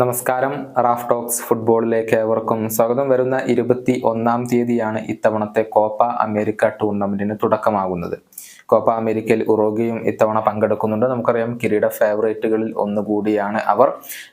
നമസ്കാരം. Raf talks ഫുട്ബോളിലേക്ക് ഏവർക്കും സ്വാഗതം. വരുന്ന ഇരുപത്തി ഒന്നാം തീയതിയാണ് ഇത്തവണത്തെ കോപ്പ അമേരിക്ക ടൂർണമെന്റിന് തുടക്കമാകുന്നത്. കോപ്പ അമേരിക്കയിൽ ഉറോഗയും ഇത്തവണ പങ്കെടുക്കുന്നുണ്ട്. നമുക്കറിയാം കിരീട ഫേവറേറ്റുകളിൽ ഒന്നുകൂടിയാണ് അവർ.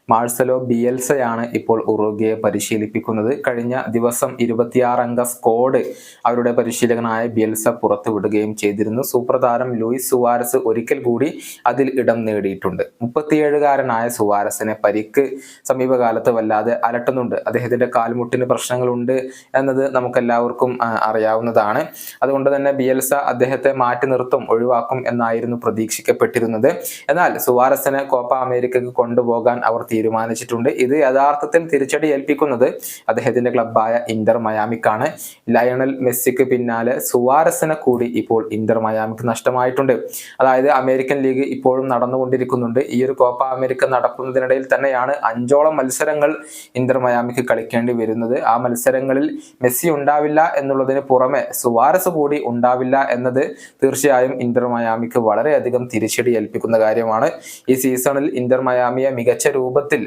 മാഴ്സലോ ബിയൽസയാണ് ഇപ്പോൾ ഉറോഗയെ പരിശീലിപ്പിക്കുന്നത്. കഴിഞ്ഞ ദിവസം ഇരുപത്തിയാറ് അംഗ സ്കോഡ് അവരുടെ പരിശീലകനായ ബിയൽസ പുറത്തു വിടുകയും ചെയ്തിരുന്നു. സൂപ്പർ താരം ലൂയിസ് സുവാരസ് ഒരിക്കൽ കൂടി അതിൽ ഇടം നേടിയിട്ടുണ്ട്. മുപ്പത്തിയേഴുകാരനായ സുവാരസിനെ പരിക്ക് സമീപകാലത്ത് വല്ലാതെ അലട്ടുന്നുണ്ട്. അദ്ദേഹത്തിന്റെ കാൽമുട്ടിന് പ്രശ്നങ്ങളുണ്ട് എന്നത് നമുക്കെല്ലാവർക്കും അറിയാവുന്നതാണ്. അതുകൊണ്ട് തന്നെ ബിയൽസ അദ്ദേഹത്തെ മാറ്റി ഒഴിവാക്കും എന്നായിരുന്നു പ്രതീക്ഷിക്കപ്പെട്ടിരുന്നത്. എന്നാൽ സുവാരസിനെ കോപ്പ അമേരിക്കക്ക് കൊണ്ടുപോകാൻ അവർ തീരുമാനിച്ചിട്ടുണ്ട്. ഇത് യഥാർത്ഥത്തിൽ തിരിച്ചടി ഏൽപ്പിക്കുന്നത് അദ്ദേഹത്തിന്റെ ക്ലബായ ഇന്റർ മയാമിക്കാണ്. ലയണൽ മെസ്സിക്ക് പിന്നാലെ സുവാരസിനെ കൂടി ഇപ്പോൾ ഇന്റർ മയാമിക്ക് നഷ്ടമായിട്ടുണ്ട്. അതായത് അമേരിക്കൻ ലീഗ് ഇപ്പോഴും നടന്നുകൊണ്ടിരിക്കുന്നുണ്ട്. ഈ ഒരു കോപ്പ അമേരിക്ക നടക്കുന്നതിനിടയിൽ തന്നെയാണ് അഞ്ചോളം മത്സരങ്ങൾ ഇന്റർ മയാമിക്ക് കളിക്കേണ്ടി വരുന്നത്. ആ മത്സരങ്ങളിൽ മെസ്സി ഉണ്ടാവില്ല എന്നുള്ളതിന് പുറമെ സുവാരസ് കൂടി ഉണ്ടാവില്ല എന്നത് തീർച്ചയായും ഇന്റർ മയാമിക്ക് വളരെയധികം തിരിച്ചടി ഏൽപ്പിക്കുന്ന കാര്യമാണ്. ഈ സീസണിൽ ഇന്റർ മയാമിയെ മികച്ച രൂപത്തിൽ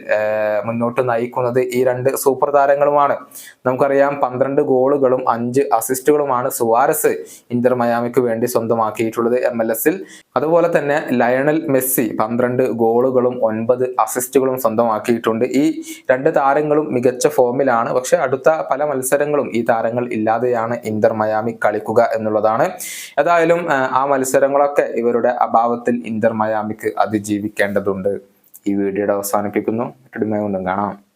മുന്നോട്ട് നയിക്കുന്നത് ഈ രണ്ട് സൂപ്പർ താരങ്ങളുമാണ്. നമുക്കറിയാം പന്ത്രണ്ട് ഗോളുകളും അഞ്ച് അസിസ്റ്റുകളുമാണ് സുവാരസ് ഇന്റർ മയാമിക്ക് വേണ്ടി സ്വന്തമാക്കിയിട്ടുള്ളത് എം എൽ എസിൽ അതുപോലെ തന്നെ ലയണൽ മെസ്സി പന്ത്രണ്ട് ഗോളുകളും ഒൻപത് അസിസ്റ്റുകളും സ്വന്തമാക്കിയിട്ടുണ്ട്. ഈ രണ്ട് താരങ്ങളും മികച്ച ഫോമിലാണ്. പക്ഷെ അടുത്ത പല മത്സരങ്ങളും ഈ താരങ്ങൾ ഇല്ലാതെയാണ് ഇന്റർ മയാമി കളിക്കുക എന്നുള്ളതാണ്. ഏതായാലും ആ, മത്സരങ്ങളൊക്കെ ഇവരുടെ അഭാവത്തിൽ ഇന്റർ മയാമിക്ക് അതിജീവിക്കേണ്ടതുണ്ട്. ഈ വീഡിയോയുടെ അവസാനിപ്പിക്കുന്നു. കാണാം.